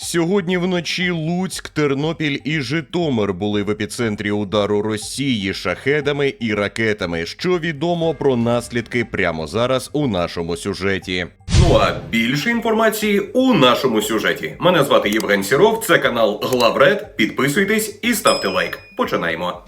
Сьогодні вночі Луцьк, Тернопіль і Житомир були в епіцентрі удару Росії шахедами і ракетами. Що відомо про наслідки прямо зараз у нашому сюжеті. Ну а більше інформації у нашому сюжеті. Мене звати Євген Сіров, це канал Главред. Підписуйтесь і ставте лайк. Починаємо.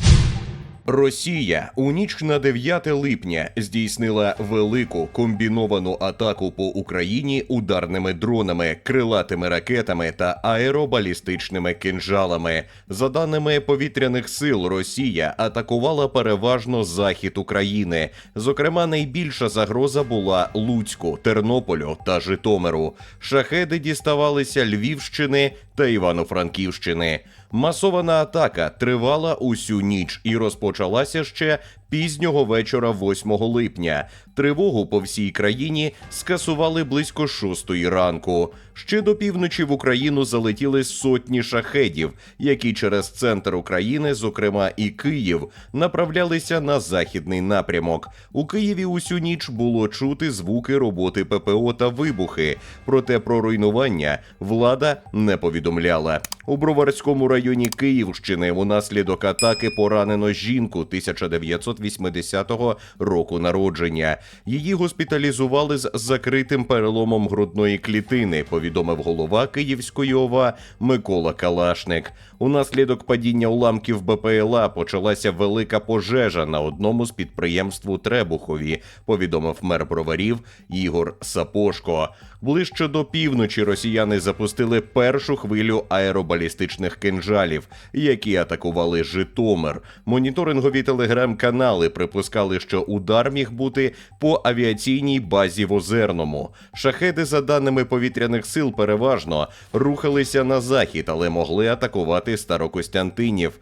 Росія у ніч на 9 липня здійснила велику комбіновану атаку по Україні ударними дронами, крилатими ракетами та аеробалістичними кинжалами. За даними повітряних сил, Росія атакувала переважно захід України. Зокрема, найбільша загроза була Луцьку, Тернополю та Житомиру. Шахеди діставалися Львівщини та Івано-Франківщини. Масована атака тривала усю ніч і розпочалася ще пізнього вечора 8 липня. Тривогу по всій країні скасували близько 6 ранку. Ще до півночі в Україну залетіли сотні шахедів, які через центр України, зокрема і Київ, направлялися на західний напрямок. У Києві усю ніч було чути звуки роботи ППО та вибухи. Проте про руйнування влада не повідомляла. У Броварському районі Київщини унаслідок атаки поранено жінку 1980 року народження. Її госпіталізували з закритим переломом грудної клітини, повідомив голова Київської ОВА Микола Калашник. Унаслідок падіння уламків БПЛА почалася велика пожежа на одному з підприємств у Требухові, повідомив мер броварів Ігор Сапошко. Ближче до півночі росіяни запустили першу хвилю аеробалістичних кинжалів, які атакували Житомир. Моніторингові телеграм-канали припускали, що удар міг бути по авіаційній базі в Озерному. Шахеди, за даними повітряних сил, переважно рухалися на захід, але могли атакувати Старокостянтинів.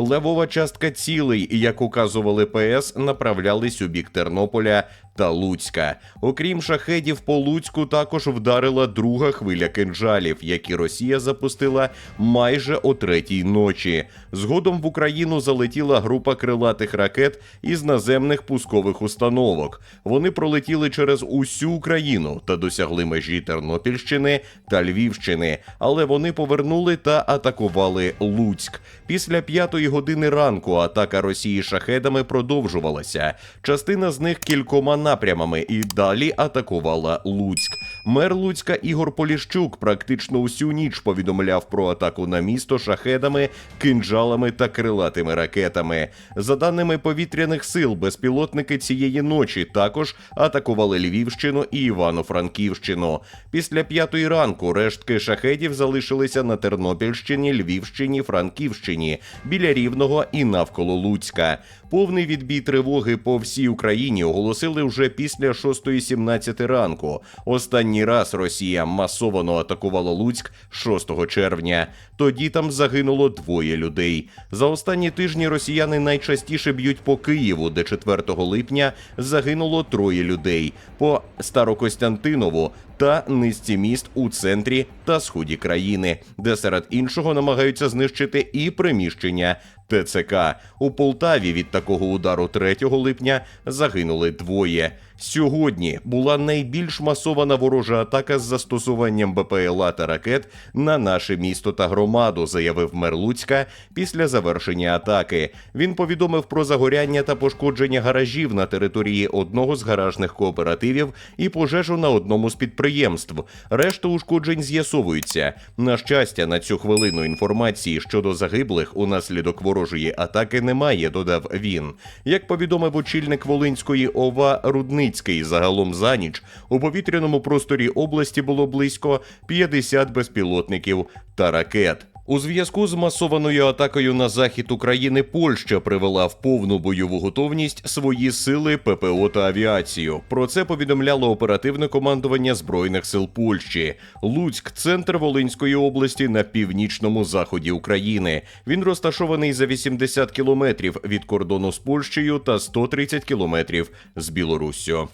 Левова частка цілей, як указували ПС, направлялись у бік Тернополя та Луцька. Окрім шахедів, по Луцьку також вдарила друга хвиля кинжалів, які Росія запустила майже о третій ночі. Згодом в Україну залетіла група крилатих ракет із наземних пускових установок. Вони пролетіли через усю Україну та досягли межі Тернопільщини та Львівщини, але вони повернули та атакували Луцьк. Після п'ятої години ранку атака Росії шахедами продовжувалася. Частина з них кількома напрямами і далі атакувала Луцьк. Мер Луцька Ігор Поліщук практично усю ніч повідомляв про атаку на місто шахедами, кинджалами та крилатими ракетами. За даними повітряних сил, безпілотники цієї ночі також атакували Львівщину і Івано-Франківщину. Після п'ятої ранку рештки шахедів залишилися на Тернопільщині, Львівщині, Франківщині, біля Рівного і навколо Луцька. Повний відбій тривоги по всій Україні оголосили вже після 6.17 ранку. Останній раз Росія масово атакувала Луцьк 6 червня. Тоді там загинуло двоє людей. За останні тижні росіяни найчастіше б'ють по Києву, де 4 липня загинуло троє людей. По Старокостянтинову та низці міст у центрі та сході країни, де серед іншого намагаються знищити і приміщення ТЦК. У Полтаві від такого удару 3 липня загинули двоє. Сьогодні була найбільш масована ворожа атака з застосуванням БПЛА та ракет на наше місто та громаду, заявив мер Луцька після завершення атаки. Він повідомив про загоряння та пошкодження гаражів на території одного з гаражних кооперативів і пожежу на одному з підприємств. Решта ушкоджень з'ясовуються. На щастя, на цю хвилину інформації щодо загиблих унаслідок ворожої атаки немає. Додав він. Як повідомив очільник Волинської ОВА Рудницький, загалом за ніч у повітряному просторі області було близько 50 безпілотників та ракет. У зв'язку з масованою атакою на захід України Польща привела в повну бойову готовність свої сили ППО та авіацію. Про це повідомляло оперативне командування збройних сил Польщі. Луцьк, центр Волинської області на північному заході України. Він розташований за 80 кілометрів від кордону з Польщею та 130 кілометрів з Білоруссю.